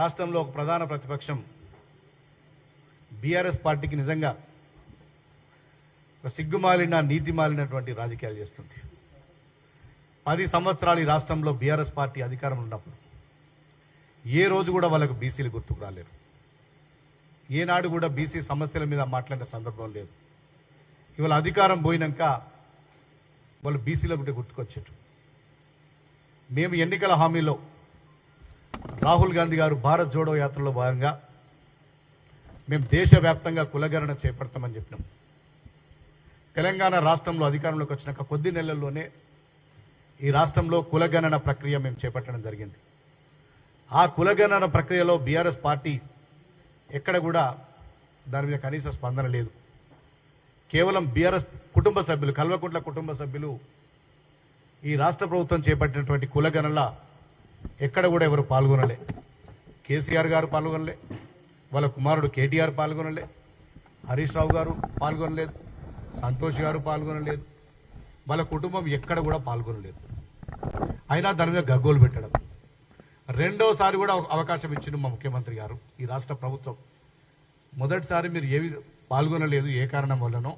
రాష్ట్రంలో ఒక ప్రధాన ప్రతిపక్షం బీఆర్ఎస్ పార్టీకి నిజంగా ఒక సిగ్గుమాలిన నీతి మాలినటువంటి రాజకీయాలు చేస్తుంది. పది సంవత్సరాలు ఈ రాష్ట్రంలో బీఆర్ఎస్ పార్టీ అధికారం ఉన్నప్పుడు ఏ రోజు కూడా వాళ్ళకు బీసీలు గుర్తుకు రాలేరు. ఏనాడు కూడా బీసీ సమస్యల మీద మాట్లాడిన సందర్భం లేదు. ఇవాళ అధికారం పోయినాక వాళ్ళు బీసీలో ఉంటే గుర్తుకొచ్చారు మేము ఎన్నికల హామీలో రాహుల్ గాంధీ గారు భారత్ జోడో యాత్రలో భాగంగా మేము దేశవ్యాప్తంగా కులగణన చేపడతామని చెప్పినాం. తెలంగాణ రాష్ట్రంలో అధికారంలోకి వచ్చినాక కొద్ది నెలల్లోనే ఈ రాష్ట్రంలో కులగణన ప్రక్రియ మేము చేపట్టడం జరిగింది. ఆ కులగణన ప్రక్రియలో బీఆర్ఎస్ పార్టీ ఎక్కడ కూడా దాని మీద కనీస స్పందన లేదు. కేవలం బీఆర్ఎస్ కుటుంబ సభ్యులు కల్వకుంట్ల కుటుంబ సభ్యులు ఈ రాష్ట్ర ప్రభుత్వం చేపట్టినటువంటి కులగణన ఎక్కడ కూడా ఎవరు పాల్గొనలే. కేసీఆర్ గారు పాల్గొనలే. వాళ్ళ కుమారుడు కేటీఆర్ పాల్గొనలే. హరీష్ రావు గారు పాల్గొనలేదు. సంతోష్ గారు పాల్గొనలేదు. వాళ్ళ కుటుంబం ఎక్కడ కూడా పాల్గొనలేదు. అయినా దాని మీద గగ్గోలు పెట్టడం. రెండోసారి కూడా అవకాశం ఇచ్చింది మా ముఖ్యమంత్రి గారు ఈ రాష్ట్ర ప్రభుత్వం. మొదటిసారి మీరు ఏవి పాల్గొనలేదు ఏ కారణం వల్లనో.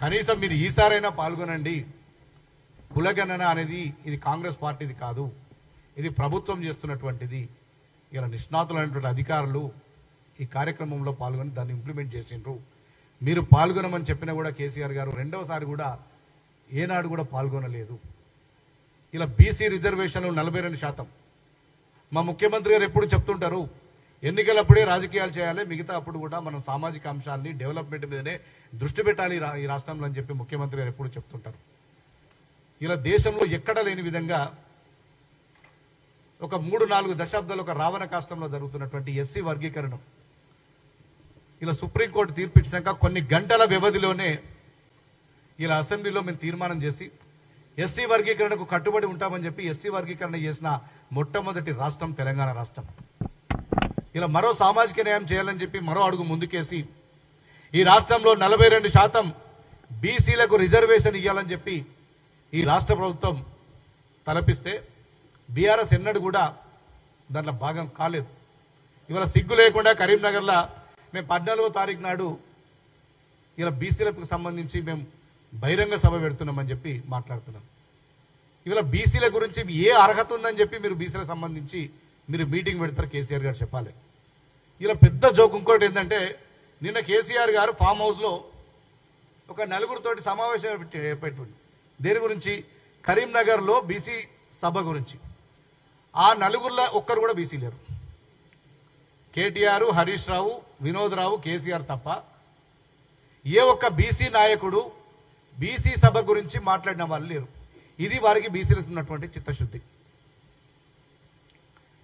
కనీసం మీరు ఈసారైనా పాల్గొనండి. కులగణన అనేది ఇది కాంగ్రెస్ పార్టీది కాదు. ఇది ప్రభుత్వం చేస్తున్నటువంటిది. ఇలా నిష్ణాతులైనటువంటి అధికారులు ఈ కార్యక్రమంలో పాల్గొని దాన్ని ఇంప్లిమెంట్ చేసిండ్రు. మీరు పాల్గొనమని చెప్పినా కూడా కేసీఆర్ గారు రెండవసారి కూడా ఏనాడు కూడా పాల్గొనలేదు. ఇలా బీసీ రిజర్వేషన్లు నలభై రెండు శాతం. మా ముఖ్యమంత్రి గారు ఎప్పుడు చెప్తుంటారు ఎన్నికలప్పుడే రాజకీయాలు చేయాలి మిగతా అప్పుడు కూడా మనం సామాజిక అంశాన్ని డెవలప్మెంట్ మీదనే దృష్టి పెట్టాలి ఈ ఈ రాష్ట్రంలో అని చెప్పి ముఖ్యమంత్రి గారు ఎప్పుడు చెప్తుంటారు. ఇలా దేశంలో ఎక్కడ లేని విధంగా ఒక మూడు నాలుగు దశాబ్దాలు ఒక రావణ కాష్టంలో జరుగుతున్నటువంటి ఎస్సీ వర్గీకరణ. ఇలా సుప్రీంకోర్టు తీర్పిచ్చినాక కొన్ని గంటల వ్యవధిలోనే ఇలా అసెంబ్లీలో మేము తీర్మానం చేసి ఎస్సీ వర్గీకరణకు కట్టుబడి ఉంటామని చెప్పి ఎస్సీ వర్గీకరణ చేసిన మొట్టమొదటి రాష్ట్రం తెలంగాణ రాష్ట్రం. ఇలా మరో సామాజిక న్యాయం చేయాలని చెప్పి మరో అడుగు ముందుకేసి ఈ రాష్ట్రంలో నలభై రెండు శాతం బీసీలకు రిజర్వేషన్ ఇవ్వాలని చెప్పి ఈ రాష్ట్ర ప్రభుత్వం తలపిస్తే బీఆర్ఎస్ ఎన్నడూ కూడా దాంట్లో భాగం కాలేదు. ఇవాళ సిగ్గు లేకుండా కరీంనగర్లో మేము పద్నాలుగో తారీఖు నాడు ఇలా బీసీలకు సంబంధించి మేము బహిరంగ సభ పెడుతున్నామని చెప్పి మాట్లాడుతున్నాం. ఇవాళ బీసీల గురించి ఏ అర్హత ఉందని చెప్పి మీరు బీసీలకు సంబంధించి మీరు మీటింగ్ పెడతారు కేసీఆర్ గారు చెప్పాలి. ఇలా పెద్ద జోక్ ఇంకోటి ఏంటంటే నిన్న కేసీఆర్ గారు ఫామ్ హౌస్లో ఒక నలుగురితోటి సమావేశం పెట్టి- దేని గురించి? కరీంనగర్లో బీసీ సభ గురించి. ఆ నలుగురిలో ఒక్కరు కూడా బీసీ లేరు. కేటీఆర్ హరీష్ రావు వినోద్ రావు కేసీఆర్ తప్ప ఏ ఒక్క బీసీ నాయకుడు బీసీ సభ గురించి మాట్లాడిన వాళ్ళు లేరు. ఇది వారికి బీసీలకు ఉన్నటువంటి చిత్తశుద్ధి.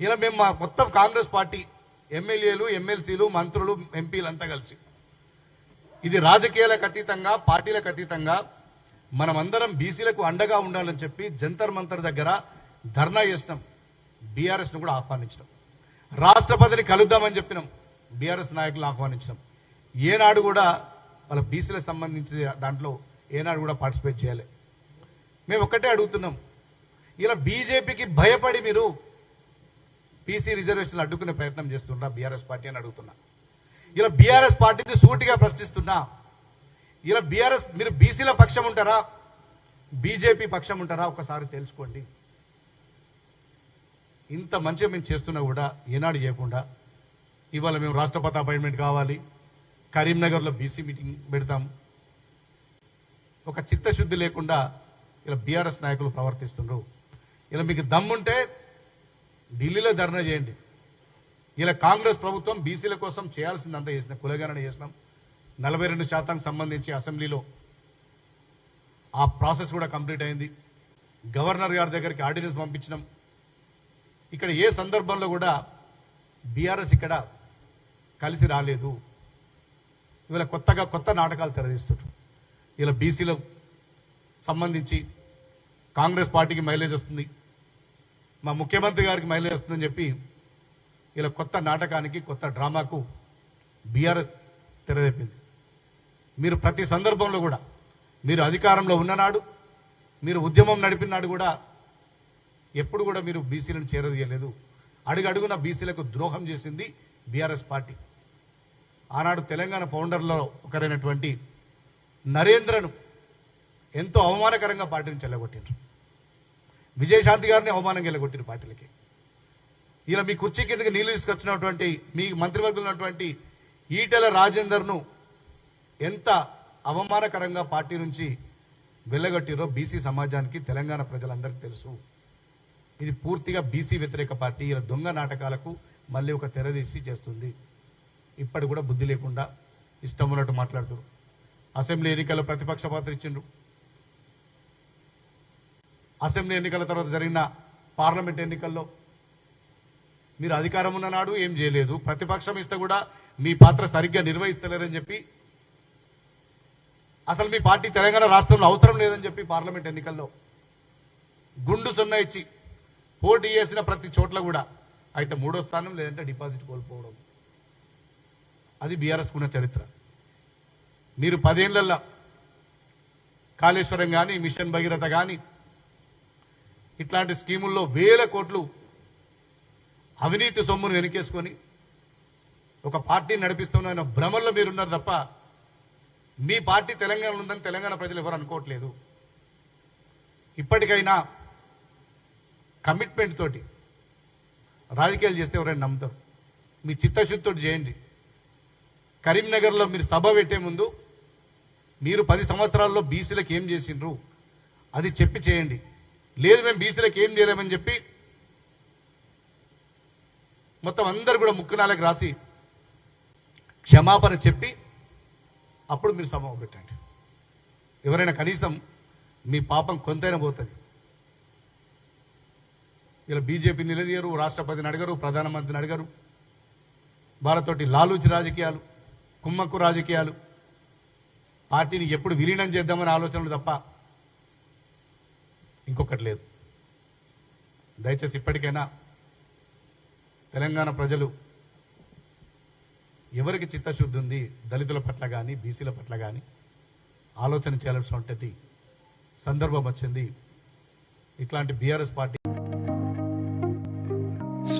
ఇలా మేము మా మొత్తం కాంగ్రెస్ పార్టీ ఎమ్మెల్యేలు ఎమ్మెల్సీలు మంత్రులు ఎంపీలు అంతా కలిసి ఇది రాజకీయాలకు అతీతంగా పార్టీలకు అతీతంగా మనమందరం బీసీలకు అండగా ఉండాలని చెప్పి జంతర్ మంతర్ దగ్గర ధర్నా చేసినాం. బీఆర్ఎస్ను కూడా ఆహ్వానించడం. రాష్ట్రపతిని కలుద్దామని చెప్పినాం. బీఆర్ఎస్ నాయకులను ఆహ్వానించడం. ఏనాడు కూడా వాళ్ళ బీసీలకు సంబంధించి దాంట్లో ఏనాడు కూడా పార్టిసిపేట్ చేయాలి. మేము ఒక్కటే అడుగుతున్నాం. ఇలా బీజేపీకి భయపడి మీరు బీసీ రిజర్వేషన్లు అడ్డుకునే ప్రయత్నం చేస్తున్నా బీఆర్ఎస్ పార్టీ అని అడుగుతున్నా. ఇలా బీఆర్ఎస్ పార్టీని సూటిగా ప్రశ్నిస్తున్నా. ఇలా బీఆర్ఎస్ మీరు బీసీల పక్షం ఉంటారా? బీజేపీ పక్షం ఉంటారా? ఒకసారి తెలుసుకోండి. ఇంత మంచిగా మేము చేస్తున్నా కూడా ఏనాడు చేయకుండా ఇవాళ మేము రాష్ట్రపతి అపాయింట్మెంట్ కావాలి. కరీంనగర్లో బీసీ మీటింగ్ పెడతాం. ఒక చిత్తశుద్ధి లేకుండా ఇలా బీఆర్ఎస్ నాయకులు ప్రవర్తిస్తున్నారు ఇలా మీకు దమ్ముంటే ఢిల్లీలో ధర్నా చేయండి. ఇలా కాంగ్రెస్ ప్రభుత్వం బీసీల కోసం చేయాల్సిందంతా చేసిన కులగణన చేసినాం. నలభై రెండు శాతానికి సంబంధించి అసెంబ్లీలో ఆ ప్రాసెస్ కూడా కంప్లీట్ అయింది. గవర్నర్ గారి దగ్గరికి ఆర్డినెన్స్ పంపించినాం. ఇక్కడ ఏ సందర్భంలో కూడా బీఆర్ఎస్ ఇక్కడ కలిసి రాలేదు. ఇవాళ కొత్తగా కొత్త నాటకాలు తెరదీస్తుంటారు ఇలా బీసీలో సంబంధించి కాంగ్రెస్ పార్టీకి మైలేజ్ వస్తుంది. మా ముఖ్యమంత్రి గారికి మైలేజ్ వస్తుందని చెప్పి ఇలా కొత్త నాటకానికి కొత్త డ్రామాకు బీఆర్ఎస్ తెరదెప్పింది మీరు ప్రతి సందర్భంలో కూడా మీరు అధికారంలో ఉన్ననాడు మీరు ఉద్యమం నడిపినాడు కూడా ఎప్పుడు కూడా మీరు బీసీలను చేరదీయలేదు. అడుగడుగున బీసీలకు ద్రోహం చేసింది బీఆర్ఎస్ పార్టీ. ఆనాడు తెలంగాణ ఫౌండర్లో ఒకరైనటువంటి నరేంద్రను ఎంతో అవమానకరంగా పార్టీని చెల్లగొట్టిండ్రు. విజయశాంతి గారిని అవమానంగా వెళ్ళగొట్టిన పార్టీలకి. ఇలా మీ కుర్చీ కిందకి నీళ్ళు తీసుకొచ్చినటువంటి మీ మంత్రివర్గంలో ఉన్నటువంటి ఈటెల రాజేందర్ను ఎంత అవమానకరంగా పార్టీ నుంచి వెళ్ళగొట్టిరో బీసీ సమాజానికి తెలంగాణ ప్రజలందరికీ తెలుసు. ఇది పూర్తిగా బీసీ వ్యతిరేక పార్టీ. ఇలా దొంగ నాటకాలకు మళ్ళీ ఒక తెరదీసి చేస్తుంది. ఇప్పటి కూడా బుద్ధి లేకుండా ఇష్టం ఉన్నట్టు మాట్లాడుతున్నారు అసెంబ్లీ ఎన్నికల్లో ప్రతిపక్ష పాత్ర ఇచ్చిండ్రు. అసెంబ్లీ ఎన్నికల తర్వాత జరిగిన పార్లమెంట్ ఎన్నికల్లో మీరు అధికారం ఉన్న నాడు ఏం చేయలేదు. ప్రతిపక్షం ఇస్తే కూడా మీ పాత్ర సరిగ్గా నిర్వహిస్తలేరని చెప్పి అసలు మీ పార్టీ తెలంగాణ రాష్ట్రంలో అవసరం లేదని చెప్పి పార్లమెంట్ ఎన్నికల్లో గుండు సున్నా ఇచ్చి పోటీ చేసిన ప్రతి చోట్ల కూడా అయితే మూడో స్థానం లేదంటే డిపాజిట్ కోల్పోవడం. అది బీఆర్ఎస్కు ఉన్న చరిత్ర. మీరు పదేళ్ళలో కాళేశ్వరం కానీ మిషన్ భగీరథ కానీ ఇట్లాంటి స్కీముల్లో వేల కోట్లు అవినీతి సొమ్మును వెనకేసుకొని ఒక పార్టీ నడిపిస్తున్న భ్రమల్లో మీరున్నారు తప్ప మీ పార్టీ తెలంగాణలో ఉందని తెలంగాణ ప్రజలు ఎవరు అనుకోవట్లేదు. ఇప్పటికైనా కమిట్మెంట్ తోటి. రాజకీయాలు చేస్తే ఎవరైనా నమ్ముతారు. మీ చిత్తశుద్ధితో చేయండి. కరీంనగర్లో మీరు సభ పెట్టే ముందు మీరు పది సంవత్సరాల్లో బీసీలకు ఏం చేసిండ్రు? అది చెప్పి చేయండి. లేదు మేము బీసీలకు ఏం చేయలేమని చెప్పి మొత్తం అందరు కూడా ముక్కునాలకు రాసి క్షమాపణ చెప్పి అప్పుడు మీరు సభ పెట్టండి. ఎవరైనా కనీసం మీ పాపం కొంతైనా పోతుంది. ఇలా బీజేపీ నిలదీయరు రాష్ట్రపతిని అడగరు ప్రధానమంత్రిని అడగరు. వాళ్ళతోటి లాలూచి రాజకీయాలు కుమ్మక్కు రాజకీయాలు. పార్టీని ఎప్పుడు విలీనం చేద్దామనే ఆలోచనలు తప్ప ఇంకొకటి లేదు. దయచేసి ఇప్పటికైనా తెలంగాణ ప్రజలు ఎవరికి చిత్తశుద్ధి ఉంది దళితుల పట్ల కానీ బీసీల పట్ల కానీ ఆలోచన చేయాల్సినటువంటి సందర్భం వచ్చింది. ఇట్లాంటి బీఆర్ఎస్ పార్టీ